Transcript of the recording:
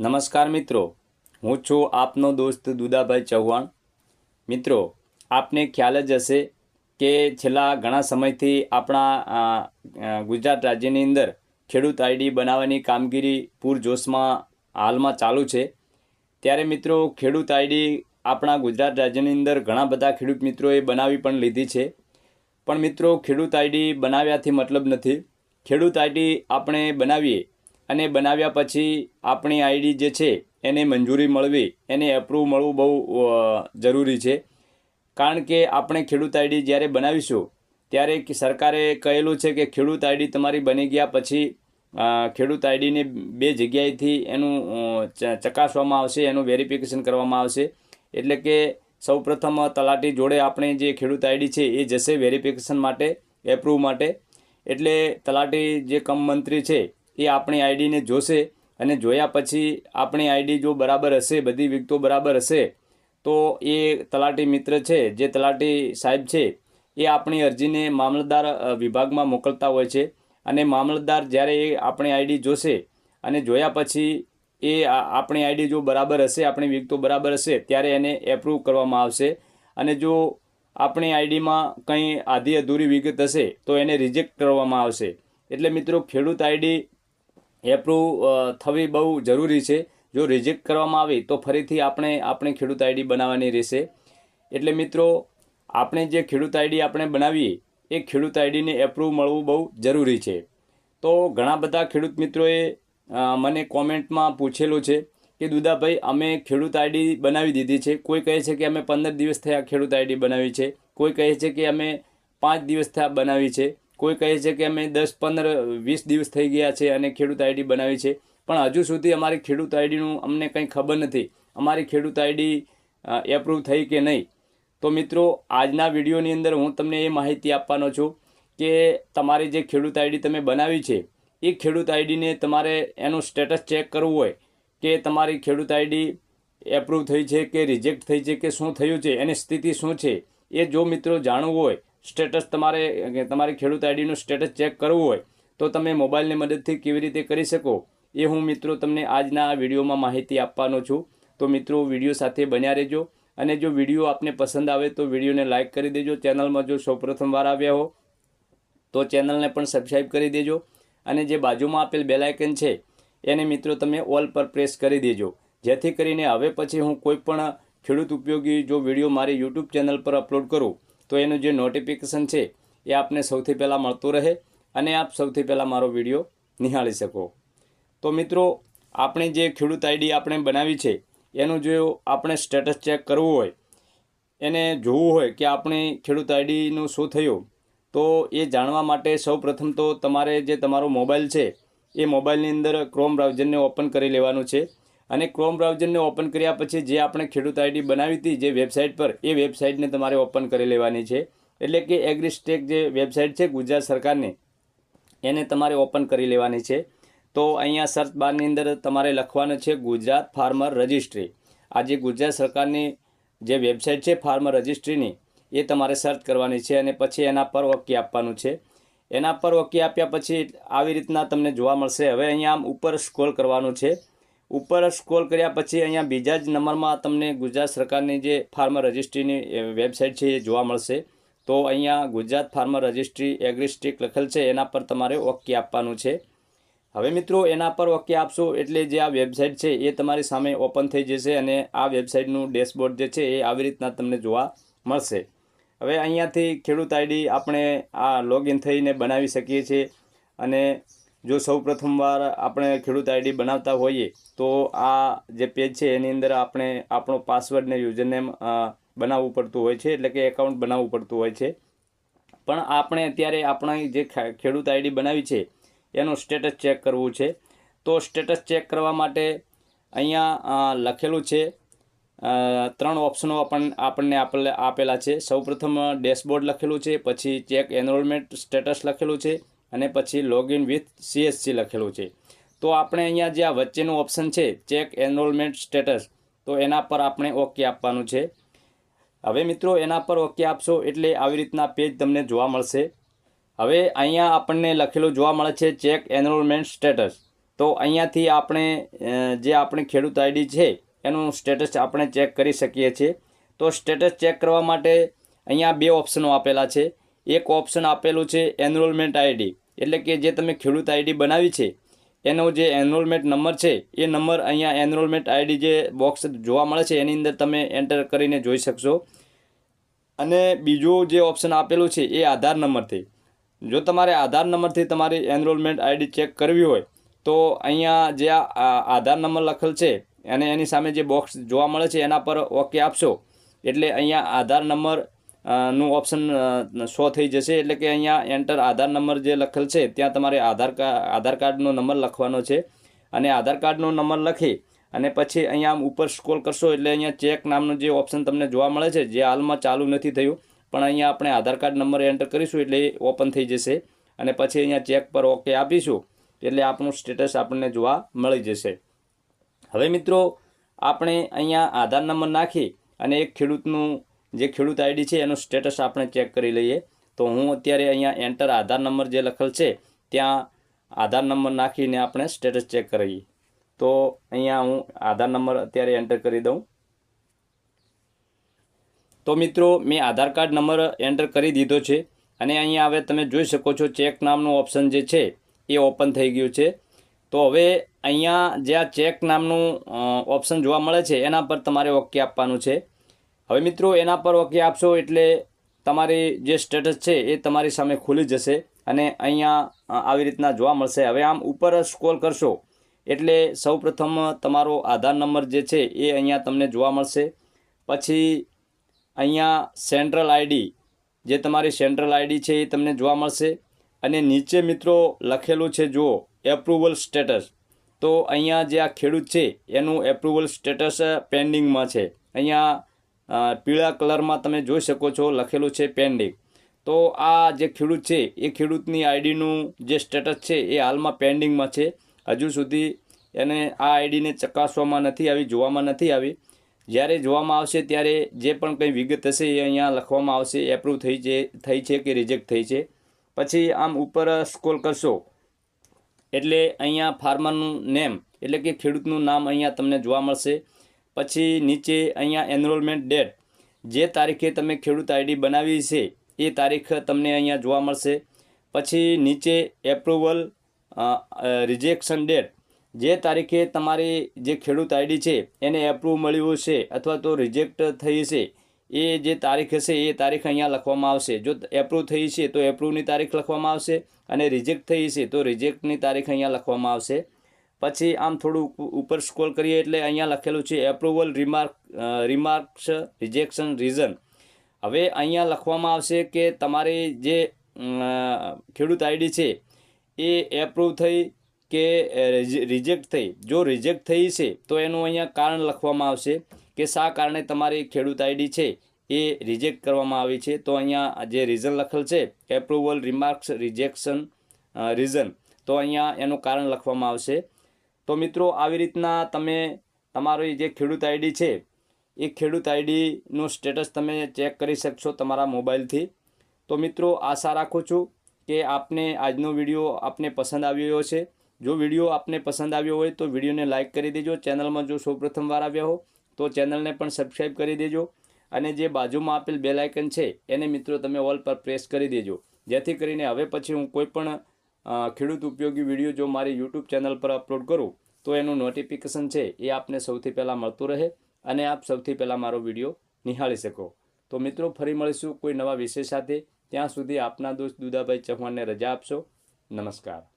નમસ્કાર મિત્રો. હું છું આપનો દોસ્ત દુદાભાઈ ચૌહાણ. મિત્રો, આપને ખ્યાલ જ હશે કે છેલ્લા ઘણા સમયથી આપણા ગુજરાત રાજ્યની અંદર ખેડૂત આઈડી બનાવવાની કામગીરી પૂરજોશમાં હાલમાં ચાલુ છે. ત્યારે મિત્રો, ખેડૂત આઈડી આપણા ગુજરાત રાજ્યની અંદર ઘણા બધા ખેડૂત મિત્રોએ બનાવી પણ લીધી છે. પણ મિત્રો, ખેડૂત આઈડી બનાવ્યાથી મતલબ નથી. ખેડૂત આઈડી આપણે બનાવીએ અને બનાવ્યા પછી આપણી આઈડી જે છે, એને મંજૂરી મળવી, એને એપ્રુવ મળવું બહુ જરૂરી છે. કારણ કે આપણે ખેડૂત આઈડી જ્યારે બનાવીશું, ત્યારે સરકારે કહેલું છે કે ખેડૂત આઈડી તમારી બની ગયા પછી ખેડૂત આઈડીને બે જગ્યાએથી એનું ચકાસવામાં આવશે, એનું વેરિફિકેશન કરવામાં આવશે. એટલે કે સૌપ્રથમ તલાટી જોડે આપણે જે ખેડૂત આઈડી છે, એ જશે વેરિફિકેશન માટે એપ્રુવ માટે. એટલે તલાટી જે કમ મંત્રી છે એ આપણી આઈડીને જોશે અને જોયા પછી આપણી આઈડી જો બરાબર હશે, બધી વિગતો બરાબર હશે, તો એ તલાટી મિત્ર છે, જે તલાટી સાહેબ છે, એ આપણી અરજીને મામલતદાર વિભાગમાં મોકલતા હોય છે અને મામલતદાર જ્યારે એ આપણી આઈડી જોશે અને જોયા પછી એ આપણી આઈડી જો બરાબર હશે, આપણી વિગતો બરાબર હશે, ત્યારે એને એપ્રૂવ કરવામાં આવશે અને જો આપણી આઈડીમાં કંઈ આધી અધૂરી વિગત હશે, તો એને રિજેક્ટ કરવામાં આવશે. એટલે મિત્રો, ખેડૂત આઈડી એપ્રુવ થવી બહુ જરૂરી છે. જો રિજેક્ટ કરવામાં આવે તો ફરીથી આપણે આપણે ખેડૂત આઈડી બનાવવાની રહેશે. એટલે મિત્રો, આપણે જે ખેડૂત આઈડી આપણે બનાવીએ, એ ખેડૂત આઈડીને એપ્રુવ મળવું બહુ જરૂરી છે. તો ઘણા બધા ખેડૂત મિત્રોએ મને કોમેન્ટમાં પૂછેલું છે કે, દુદાભાઈ, અમે ખેડૂત આઈડી બનાવી દીધી છે. કોઈ કહે છે કે, અમે પંદર દિવસ થયા ખેડૂત આઈડી બનાવી છે. કોઈ કહે છે કે, અમે પાંચ દિવસ થયા બનાવી છે. કોઈ કહે છે કે અમે દસ, પંદર, વીસ દિવસ થઈ ગયા છે અને ખેડૂત આઈડી બનાવી છે. પણ હજુ સુધી અમારી ખેડૂત આઈડીનું અમને કંઈ ખબર નથી. અમારી ખેડૂત આઈડી એપ્રૂવ થઈ કે નહીં? તો મિત્રો, આજના વિડીયોની અંદર હું તમને એ માહિતી આપવાનો છું કે તમારી જે ખેડૂત આઈડી તમે બનાવી છે, એ ખેડૂત આઈડીને તમારે એનું સ્ટેટસ ચેક કરવું હોય કે તમારી ખેડૂત આઈડી એપ્રૂવ થઈ છે કે રિજેક્ટ થઈ છે કે શું થયું છે, એની સ્થિતિ શું છે, એ જો મિત્રો જાણવું હોય સ્ટેટસ તમારે તમારી ખેડૂત આઈડીનું સ્ટેટસ ચેક કરવું હોય, તો તમે મોબાઈલની મદદથી કેવી રીતે કરી શકો એ હું મિત્રો તમને આજના આ વિડીયોમાં માહિતી આપવાનો છું. તો મિત્રો, વીડિયો સાથે બન્યા રહેજો. અને જો વીડિયો આપને પસંદ આવે તો વિડીયોને લાઇક કરી દેજો. ચેનલમાં જો સૌપ્રથમ વાર આવ્યા હો, તો ચેનલને પણ સબસ્ક્રાઈબ કરી દેજો. અને જે બાજુમાં આપેલ બેલાયકન છે, એને મિત્રો તમે ઓલ પર પ્રેસ કરી દેજો. જેથી કરીને હવે પછી હું કોઈ પણ ખેડૂત ઉપયોગી જો વીડિયો મારી યુટ્યુબ ચેનલ પર અપલોડ કરું તો એનું જે નોટિફિકેશન છે, એ આપને સૌથી પહેલાં મળતું રહે અને આપ સૌથી પહેલાં મારો વીડિયો નિહાળી શકો. તો મિત્રો, આપણે જે ખેડૂત આઈડી આપણે બનાવી છે, એનું જો આપણે સ્ટેટસ ચેક કરવું હોય, એને જોવું હોય કે આપણી ખેડૂત આઈડીનું શું થયું, તો એ જાણવા માટે સૌ પ્રથમ તો તમારે જે તમારો મોબાઈલ છે, એ મોબાઈલની અંદર ક્રોમ બ્રાઉઝરને ઓપન કરી લેવાનું છે. અને ક્રોમ બ્રાઉઝરને ઓપન કર્યા પછી જે આપણે ખેડૂત આઈડી બનાવી હતી જે વેબસાઇટ પર, એ વેબસાઇટને તમારે ઓપન કરી લેવાની છે. એટલે કે એગ્રીસ્ટેક જે વેબસાઇટ છે ગુજરાત સરકારની, એને તમારે ઓપન કરી લેવાની છે. તો અહીંયા સર્ચ બારની અંદર તમારે લખવાનું છે ગુજરાત ફાર્મર રજિસ્ટ્રી આ જે ગુજરાત સરકારની જે વેબસાઇટ છે ફાર્મર રજિસ્ટ્રીની એ તમારે સર્ચ કરવાની છે અને પછી એના પર ઓકે આપવાનું છે. એના પર ઓકે આપ્યા પછી આવી રીતના તમને જોવા મળશે. હવે અહીંયા આમ ઉપર સ્ક્રોલ કરવાનું છે. ઉપર સ્ક્રોલ કર્યા પછી અહીંયા બીજા જ નંબરમાં તમને ગુજરાત સરકારની જે ફાર્મર રજિસ્ટ્રીની વેબસાઇટ છે એ જોવા મળશે. તો અહીંયા ગુજરાત ફાર્મર રજિસ્ટ્રી એગ્રીસ્ટ્રીક લખેલ છે, એના પર તમારે ઓકે આપવાનું છે. હવે મિત્રો, એના પર ઓકે આપશો એટલે જે આ વેબસાઇટ છે એ તમારી સામે ઓપન થઈ જશે અને આ વેબસાઇટનું ડેશબોર્ડ જે છે એ આવી રીતના તમને જોવા મળશે. હવે અહીંયાથી ખેડૂત આઈડી આપણે આ લોગિન થઈને બનાવી શકીએ છીએ અને જો સૌ પ્રથમવાર આપણે ખેડૂત આઈડી બનાવતા હોઈએ, તો આ જે પેજ છે, એની અંદર આપણે આપણો પાસવર્ડ ને યુઝરનેમ બનાવવું પડતું હોય છે, એટલે કે એકાઉન્ટ બનાવવું પડતું હોય છે. પણ આપણે અત્યારે આપણા જે ખેડૂત આઈડી બનાવી છે, એનું સ્ટેટસ ચેક કરવું છે. તો સ્ટેટસ ચેક કરવા માટે અહીંયા લખેલું છે ત્રણ ઓપ્શનો આપણ, આપણને આપેલા આપેલા છે. સૌપ્રથમ, ડેશબોર્ડ લખેલું છે, પછી ચેક એનરોલમેન્ટ સ્ટેટસ લખેલું છે અને પછી લોગિન વિથ સીએસસી લખેલું છે. તો આપણે અહીંયા જે આ વચ્ચેનું ઓપ્શન છે ચેક એનરોલમેન્ટ સ્ટેટસ તો એના પર આપણે ઓકે આપવાનું છે. હવે મિત્રો, એના પર ઓકે આપશો એટલે આવી રીતના પેજ તમને જોવા મળશે. હવે અહીંયા આપણને લખેલું જોવા મળે છે ચેક એનરોલમેન્ટ સ્ટેટસ તો અહીંયાથી આપણે જે આપણે ખેડૂત આઈડી છે, એનું સ્ટેટસ આપણે ચેક કરી શકીએ છીએ. તો સ્ટેટસ ચેક કરવા માટે અહીંયા બે ઓપ્શનો આપેલા છે. એક ઓપ્શન આપેલું છે એનરોલમેન્ટ આઈડી એટલે કે જે તમે ખેડૂત આઈડી બનાવી છે, એનો જે એનરોલમેન્ટ નંબર છે, એ નંબર અહીંયા એનરોલમેન્ટ આઈડી જે બોક્સ જોવા મળે છે, એની અંદર તમે એન્ટર કરીને જોઈ શકશો. અને બીજું જે ઓપ્શન આપેલું છે, એ આધાર નંબરથી જો તમારે આધાર નંબરથી તમારી એનરોલમેન્ટ આઈડી ચેક કરવી હોય, તો અહીંયા જે આધાર નંબર લખેલ છે, અને એની સામે જે બોક્સ જોવા મળે છે, એના પર ઓકે આપશો. એટલે અહીંયા આધાર નંબર નું ઓપ્શન શો થઈ જશે. એટલે કે અહીંયા એન્ટર આધાર નંબર જે લખેલ છે, ત્યાં તમારે આધાર કાર્ડ આધાર કાર્ડનો નંબર લખવાનો છે. અને આધાર કાર્ડનો નંબર લખી અને પછી અહીંયા આમ ઉપર સ્ક્રોલ કરશો એટલે અહીંયા ચેક નામનું જે ઓપ્શન તમને જોવા મળે છે, જે હાલમાં ચાલુ નથી થયું. પણ અહીંયા આપણે આધાર કાર્ડ નંબર એન્ટર કરીશું એટલે ઓપન થઈ જશે. અને પછી અહીંયા ચેક પર ઓકે આપીશું, એટલે આપણું સ્ટેટસ આપણને જોવા મળી જશે. હવે મિત્રો, આપણે અહીંયા આધાર નંબર નાખી અને એક ખેડૂતનું જે ખેડૂત આઈડી છે, એનું સ્ટેટસ આપણે ચેક કરી લઈએ. તો હું અત્યારે અહીંયા એન્ટર આધાર નંબર જે લખેલ છે, ત્યાં આધાર નંબર નાખીને આપણે સ્ટેટસ ચેક કરીએ. તો અહીંયા હું આધાર નંબર અત્યારે એન્ટર કરી દઉં. તો મિત્રો, મેં આધાર કાર્ડ નંબર એન્ટર કરી દીધો છે. અને અહીંયા હવે તમે જોઈ શકો છો ચેક નામનું ઓપ્શન જે છે, એ ઓપન થઈ ગયું છે. તો હવે અહીંયા જે આ ચેક નામનું ઓપ્શન જોવા મળે છે, એના પર તમારે ઓકે આપવાનું છે. હવે મિત્રો, એના પર ઓકે આપશો એટલે તમારી જે સ્ટેટસ છે એ તમારી સામે ખુલી જશે અને અહીંયા આવી રીતના જોવા મળશે. હવે આમ ઉપર સ્ક્રોલ કરશો એટલે સૌપ્રથમ તમારો આધાર નંબર જે છે એ અહીંયા તમને જોવા મળશે. પછી અહીંયા સેન્ટ્રલ આઈડી જે તમારી સેન્ટ્રલ આઈડી છે એ તમને જોવા મળશે. અને નીચે મિત્રો લખેલું છે, જુઓ એપ્રુવલ સ્ટેટસ તો અહીંયા જે આ ખેડૂત છે, એનું એપ્રુવલ સ્ટેટસ પેન્ડિંગમાં છે. અહીંયા પીળા કલરમાં તમે જોઈ શકો છો લખેલું છે પેન્ડિંગ તો આ જે ખેડૂત છે, એ ખેડૂતની આઈડીનું જે સ્ટેટસ છે, એ હાલમાં પેન્ડિંગમાં છે. હજુ સુધી એને આ આઈડીને ચકાસવામાં નથી આવી, જોવામાં નથી આવી. જ્યારે જોવામાં આવશે ત્યારે જે પણ કંઈ વિગત હશે એ અહીંયા લખવામાં આવશે એપ્રુવ થઈ છે થઈ છે કે રિજેક્ટ થઈ છે. પછી આમ ઉપર સ્ક્રોલ કરશો, એટલે અહીંયા ફાર્મરનું નેમ એટલે કે ખેડૂતનું નામ અહીંયા તમને જોવા મળશે. પછી નીચે અહીંયા એનરોલમેન્ટ ડેટ જે તારીખે તમે ખેડૂત આઈડી બનાવી છે, એ તારીખ તમને અહીંયા જોવા મળશે. પછી નીચે એપ્રુવલ રિજેક્શન ડેટ જે તારીખે તમારી જે ખેડૂત આઈડી છે, એને એપ્રુવ મળ્યું છે અથવા તો રિજેક્ટ થઈ છે એ જે તારીખ હશે, એ તારીખ અહીંયા લખવામાં આવશે. જો એપ્રુવ થઈ છે, તો એપ્રુવની તારીખ લખવામાં આવશે અને રિજેક્ટ થઈ છે તો રિજેક્ટની તારીખ અહીંયા લખવામાં આવશે. પછી આમ થોડું ઉપર સ્ક્રોલ કરીએ એટલે અહીંયા લખેલું છે approval remark remarks rejection reason હવે અહીંયા લખવામાં આવશે કે તમારી જે ખેડૂત આઈડી છે, એ એપ્રુવ થઈ કે રિજેક્ટ થઈ. જો રિજેક્ટ થઈ છે, તો એનું અહીંયા કારણ લખવામાં આવશે કે શા કારણે તમારી ખેડૂત આઈડી છે, એ રિજેક્ટ કરવામાં આવી છે. તો અહીંયા જે રીઝન લખેલ છે એપ્રુવલ રિમાર્ક્સ રિજેક્શન રીઝન તો અહીંયા એનું કારણ લખવામાં આવશે. તો મિત્રો આવી રીતના તમે તમારી જે ખેડૂત આઈડી છે એ ખેડૂત આઈડીનું સ્ટેટસ તમે ચેક કરી શકશો તમારા મોબાઈલથી. તો મિત્રો આશા રાખું છું કે આપને આજનો વીડિયો આપને પસંદ આવ્યો છે જો વીડિયો આપને પસંદ આવ્યો હોય તો વિડીયોને લાઇક કરી દેજો. ચેનલમાં જો સૌપ્રથમ વાર આવ્યા હો તો ચેનલને પણ સબસ્ક્રાઈબ કરી દેજો અને જે બાજુમાં આપેલ બેલ આઇકન છે એને મિત્રો તમે ઓલ પર પ્રેસ કરી દેજો. જેથી કરીને હવે પછી હું કોઈ પણ અ, ખેડૂત ઉપયોગી વીડિયો જો મારી યુટ્યુબ ચેનલ પર અપલોડ કરું, તો એનું નોટિફિકેશન છે એ આપને સૌથી પહેલાં મળતું રહે અને આપ સૌથી પહેલાં મારો વીડિયો નિહાળી શકો. તો મિત્રો, ફરી મળીશું કોઈ નવા વિષય સાથે. ત્યાં સુધી આપના દોસ્ત દુદાભાઈ ચૌહાણને રજા આપશો. નમસ્કાર.